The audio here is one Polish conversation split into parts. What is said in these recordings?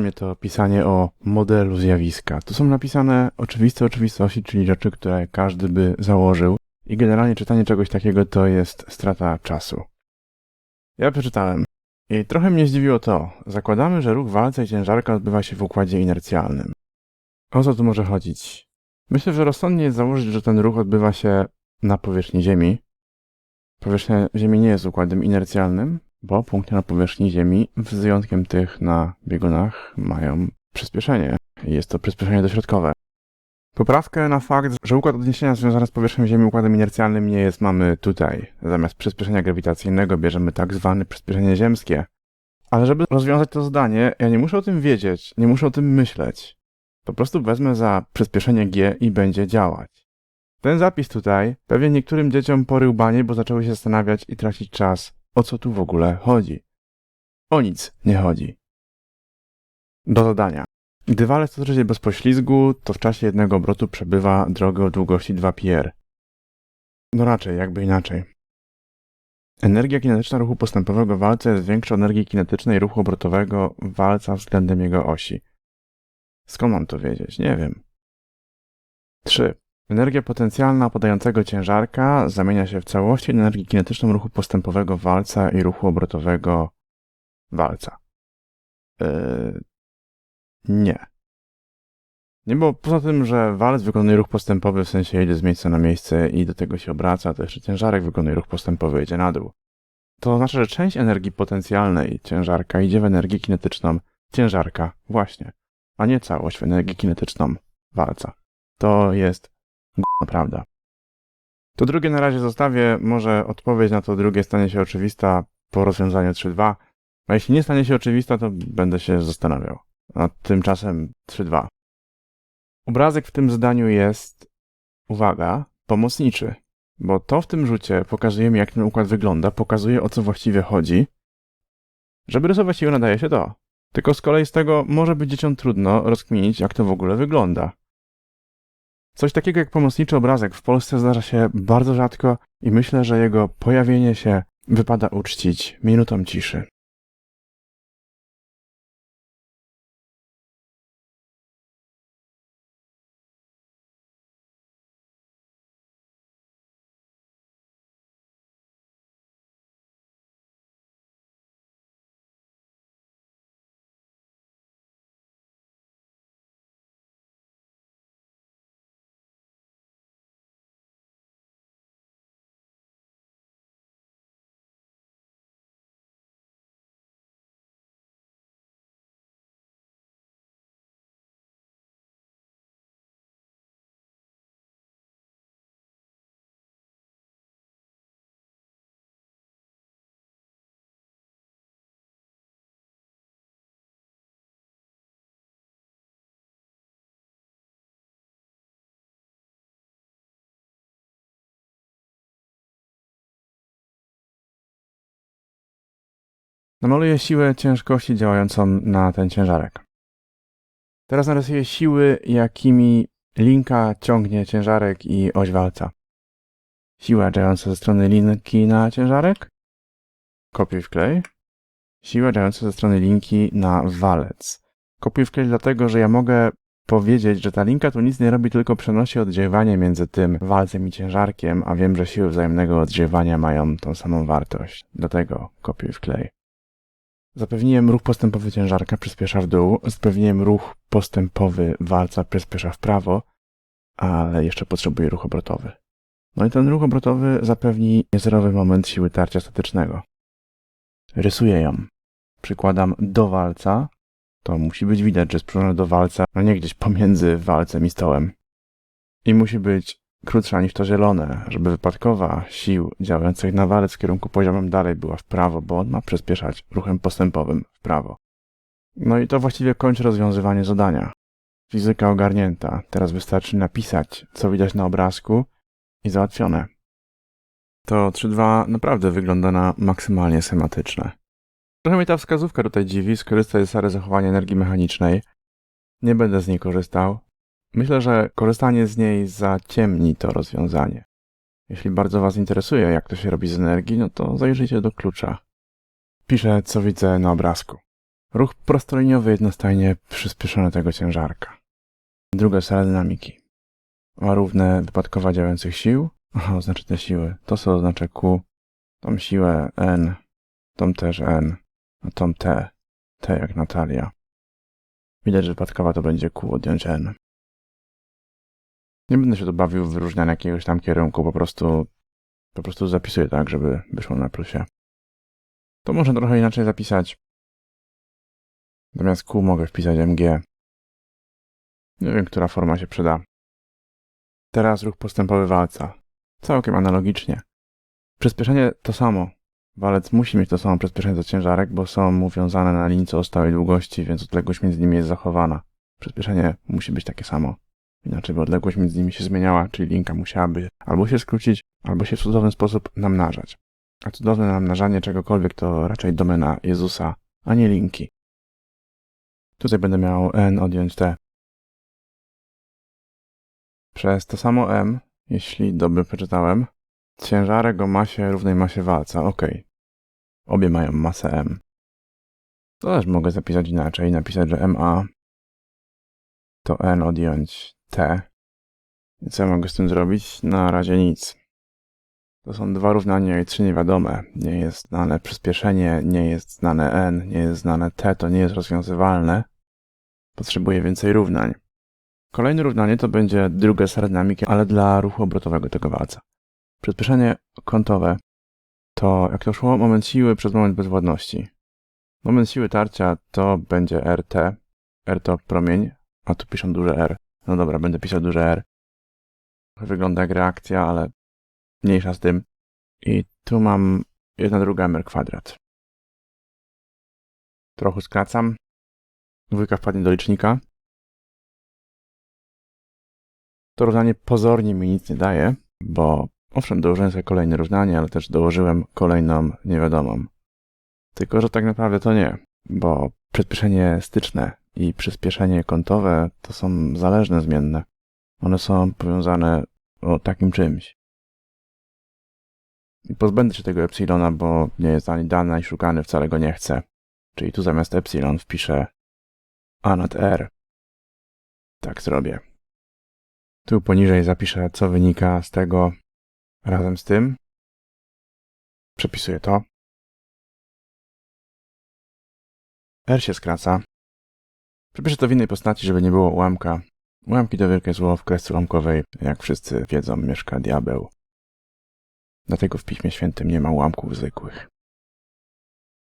mnie to pisanie o modelu zjawiska. Tu są napisane oczywiste oczywistości, czyli rzeczy, które każdy by założył i generalnie czytanie czegoś takiego to jest strata czasu. Ja przeczytałem i trochę mnie zdziwiło to. Zakładamy, że ruch walca i ciężarka odbywa się w układzie inercjalnym. O co tu może chodzić? Myślę, że rozsądnie jest założyć, że ten ruch odbywa się na powierzchni Ziemi. Powierzchnia Ziemi nie jest układem inercjalnym, bo punkty na powierzchni Ziemi, z wyjątkiem tych na biegunach, mają przyspieszenie. Jest to przyspieszenie dośrodkowe. Poprawkę na fakt, że układ odniesienia związany z powierzchnią Ziemi układem inercjalnym nie jest, mamy tutaj. Zamiast przyspieszenia grawitacyjnego bierzemy tak zwane przyspieszenie ziemskie. Ale żeby rozwiązać to zdanie, ja nie muszę o tym wiedzieć, nie muszę o tym myśleć. Po prostu wezmę za przyspieszenie g i będzie działać. Ten zapis tutaj pewnie niektórym dzieciom porył banie, bo zaczęły się zastanawiać i tracić czas, o co tu w ogóle chodzi. O nic nie chodzi. Do zadania. Gdy walec toczy się bez poślizgu, to w czasie jednego obrotu przebywa drogę o długości 2 πr. No raczej, jakby inaczej. Energia kinetyczna ruchu postępowego walca jest większa od energii kinetycznej ruchu obrotowego walca względem jego osi. Skąd mam to wiedzieć? Nie wiem. 3. Energia potencjalna opadającego ciężarka zamienia się w całości energię kinetyczną ruchu postępowego walca i ruchu obrotowego walca. Yy, nie. Nie, bo poza tym, że walec wykonuje ruch postępowy, w sensie jedzie z miejsca na miejsce i do tego się obraca, to jeszcze ciężarek wykonuje ruch postępowy, jedzie na dół. To oznacza, że część energii potencjalnej ciężarka idzie w energię kinetyczną ciężarka, właśnie, a nie całość w energię kinetyczną walca. To jest g***na prawda. To drugie na razie zostawię, może odpowiedź na to drugie stanie się oczywista po rozwiązaniu 3.2, a jeśli nie stanie się oczywista, to będę się zastanawiał. A tymczasem 3-2. Obrazek w tym zdaniu jest, uwaga, pomocniczy, bo to w tym rzucie pokazuje mi, jak ten układ wygląda, pokazuje, o co właściwie chodzi. Żeby rysować siłę, nadaje się to. Tylko z kolei z tego może być dzieciom trudno rozkminić, jak to w ogóle wygląda. Coś takiego jak pomocniczy obrazek w Polsce zdarza się bardzo rzadko i myślę, że jego pojawienie się wypada uczcić minutą ciszy. Namaluję siłę ciężkości działającą na ten ciężarek. Teraz narysuję siły, jakimi linka ciągnie ciężarek i oś walca. Siła działająca ze strony linki na ciężarek. Kopiuj wklej. Siła działająca ze strony linki na walec. Kopiuj wklej dlatego, że ja mogę powiedzieć, że ta linka tu nic nie robi, tylko przenosi oddziaływanie między tym walcem i ciężarkiem, a wiem, że siły wzajemnego oddziaływania mają tą samą wartość. Dlatego kopiuj wklej. Zapewniłem ruch postępowy ciężarka, przyspiesza w dół. Zapewniłem ruch postępowy walca, przyspiesza w prawo, ale jeszcze potrzebuję ruch obrotowy. No i ten ruch obrotowy zapewni zerowy moment siły tarcia statycznego. Rysuję ją. Przykładam do walca. To musi być widać, że jest do walca, a nie gdzieś pomiędzy walcem i stołem. I musi być krótsza niż to zielone, żeby wypadkowa sił działających na walec w kierunku poziomem dalej była w prawo, bo on ma przyspieszać ruchem postępowym w prawo. No i to właściwie kończy rozwiązywanie zadania. Fizyka ogarnięta. Teraz wystarczy napisać, co widać na obrazku i załatwione. To 3.2 naprawdę wygląda na maksymalnie schematyczne. Trochę mnie ta wskazówka tutaj dziwi, skorzystaj z zachowania energii mechanicznej. Nie będę z niej korzystał, Myślę, że korzystanie z niej zaciemni to rozwiązanie. Jeśli bardzo Was interesuje, jak to się robi z energii, no to zajrzyjcie do klucza. Piszę, co widzę na obrazku. Ruch prostoliniowy jednostajnie przyspieszony tego ciężarka. Druga sala dynamiki. Ma równe wypadkowa działających sił. Aha, oznaczy te siły. To co oznacza Q. Tą siłę N. Tą też N. A tą T. T jak Natalia. Widać, że wypadkowa to będzie Q odjąć N. Nie będę się tu bawił w wyróżnianie jakiegoś tam kierunku, po prostu po prostu zapisuję tak, żeby wyszło na plusie. To można trochę inaczej zapisać. Zamiast Q mogę wpisać MG. Nie wiem, która forma się przyda. Teraz ruch postępowy walca. Całkiem analogicznie. Przyspieszenie to samo. Walec musi mieć to samo przyspieszenie do ciężarek, bo są uwiązane na lince o stałej długości, więc odległość między nimi jest zachowana. Przyspieszenie musi być takie samo. Inaczej by odległość między nimi się zmieniała, czyli linka musiałaby albo się skrócić, albo się w cudowny sposób namnażać. A cudowne namnażanie czegokolwiek to raczej domena Jezusa, a nie linki. Tutaj będę miał n odjąć t. Przez to samo m, jeśli dobrze przeczytałem, ciężarek o masie równej masie walca. Ok. Obie mają masę m. To też mogę zapisać inaczej, napisać, że ma to n odjąć t. Co ja mogę z tym zrobić? Na razie nic. To są dwa równania i trzy niewiadome. Nie jest znane przyspieszenie, nie jest znane n, nie jest znane t, to nie jest rozwiązywalne. Potrzebuję więcej równań. Kolejne równanie to będzie druga z dynamiki, ale dla ruchu obrotowego tego walca. Przyspieszenie kątowe to, jak to szło, moment siły przez moment bezwładności. Moment siły tarcia to będzie RT. R to promień, a tu piszą duże R. No dobra, będę pisał duże R. Wygląda jak reakcja, ale mniejsza z tym. I tu mam jedna druga m kwadrat. Trochę skracam. Dwójka wpadnie do licznika. To równanie pozornie mi nic nie daje, bo owszem, dołożyłem sobie kolejne równanie, ale też dołożyłem kolejną niewiadomą. Tylko, że tak naprawdę to nie, bo przyspieszenie styczne i przyspieszenie kątowe to są zależne zmienne. One są powiązane o takim czymś. I pozbędę się tego epsilona, bo nie jest ani dany, ani szukany, wcale go nie chcę. Czyli tu zamiast epsilon wpiszę a nad r. Tak zrobię. Tu poniżej zapiszę, co wynika z tego razem z tym. Przepisuję to. R się skraca. Przepiszę to w innej postaci, żeby nie było ułamka. Ułamki to wielkie zło w kresce ułamkowej. Jak wszyscy wiedzą, mieszka diabeł. Dlatego w Piśmie Świętym nie ma ułamków zwykłych.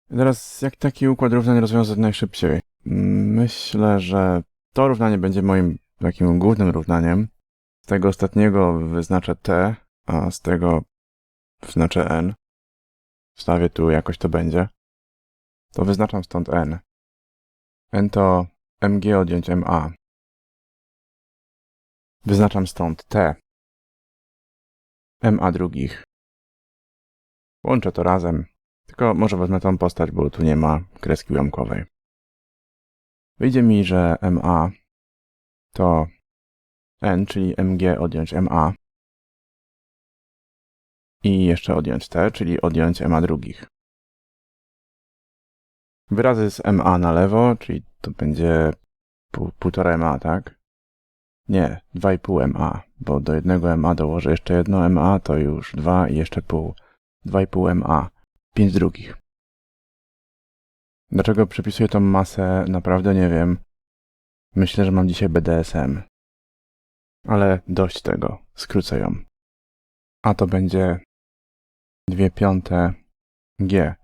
Teraz, jak taki układ równań rozwiązać najszybciej? Myślę, że to równanie będzie moim takim głównym równaniem. Z tego ostatniego wyznaczę t, a z tego wyznaczę n. Wstawię tu, jakoś to będzie. To wyznaczam stąd n. n to mg odjąć ma. Wyznaczam stąd t. ma drugich. Łączę to razem. Tylko może wezmę tą postać, bo tu nie ma kreski ułamkowej. Wyjdzie mi, że ma to n, czyli mg odjąć ma i jeszcze odjąć t, czyli odjąć ma drugich. Wyrazy z ma na lewo, czyli to będzie 1,5 ma, tak? Nie, 2,5 ma, bo do jednego ma dołożę jeszcze jedno ma, to już 2 i jeszcze pół. 2,5 ma, 5 drugich. Dlaczego przepisuję tą masę, naprawdę nie wiem. Myślę, że mam dzisiaj BDSM. Ale dość tego, skrócę ją. A to będzie 2 piąte G.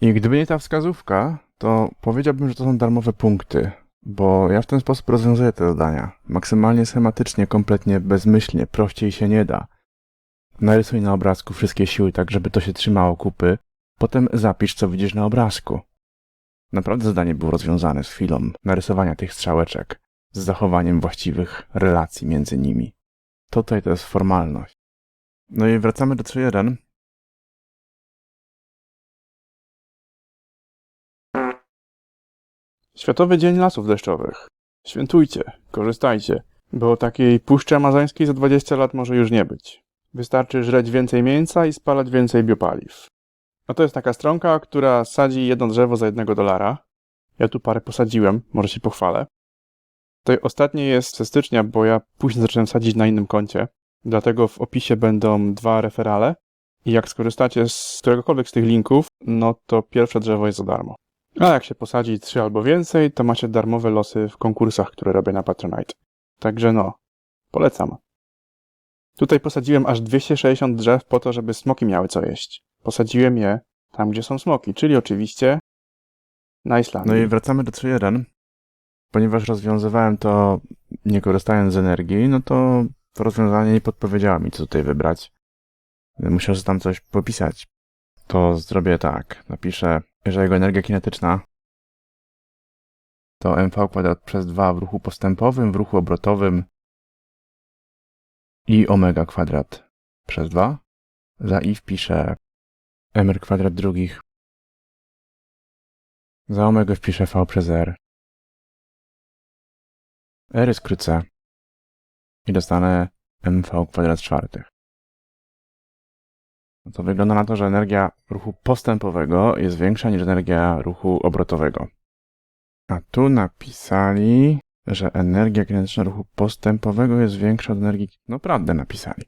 I gdyby nie ta wskazówka, to powiedziałbym, że to są darmowe punkty, bo ja w ten sposób rozwiązuję te zadania. Maksymalnie schematycznie, kompletnie bezmyślnie, prościej się nie da. Narysuj na obrazku wszystkie siły tak, żeby to się trzymało kupy, potem zapisz, co widzisz na obrazku. Naprawdę zadanie było rozwiązane z chwilą narysowania tych strzałeczek, z zachowaniem właściwych relacji między nimi. Tutaj to jest formalność. No i wracamy do 3.1. Światowy Dzień Lasów Deszczowych. Świętujcie, korzystajcie, bo takiej puszczy amazońskiej za 20 lat może już nie być. Wystarczy żreć więcej mięsa i spalać więcej biopaliw. A to jest taka stronka, która sadzi jedno drzewo za jednego dolara. Ja tu parę posadziłem, może się pochwalę. Tutaj ostatnie jest ze stycznia, bo ja później zacząłem sadzić na innym koncie. Dlatego w opisie będą dwa referale. I jak skorzystacie z któregokolwiek z tych linków, no to pierwsze drzewo jest za darmo. A jak się posadzi trzy albo więcej, to macie darmowe losy w konkursach, które robię na Patronite. Także no, polecam. Tutaj posadziłem aż 260 drzew po to, żeby smoki miały co jeść. Posadziłem je tam, gdzie są smoki, czyli oczywiście na Islandii. No i wracamy do 3.1. Ponieważ rozwiązywałem to nie korzystając z energii, no to to rozwiązanie nie podpowiedziało mi, co tutaj wybrać. Musiał tam coś popisać. To zrobię tak. Napiszę, że jego energia kinetyczna to mv kwadrat przez 2 w ruchu postępowym, w ruchu obrotowym i omega kwadrat przez 2. Za i wpiszę mr kwadrat drugich. Za omega wpiszę v przez r. r skrócę i dostanę mv kwadrat czwartych. No to wygląda na to, że energia ruchu postępowego jest większa niż energia ruchu obrotowego. A tu napisali, że energia kinetyczna ruchu postępowego jest większa od energii... No prawdę napisali.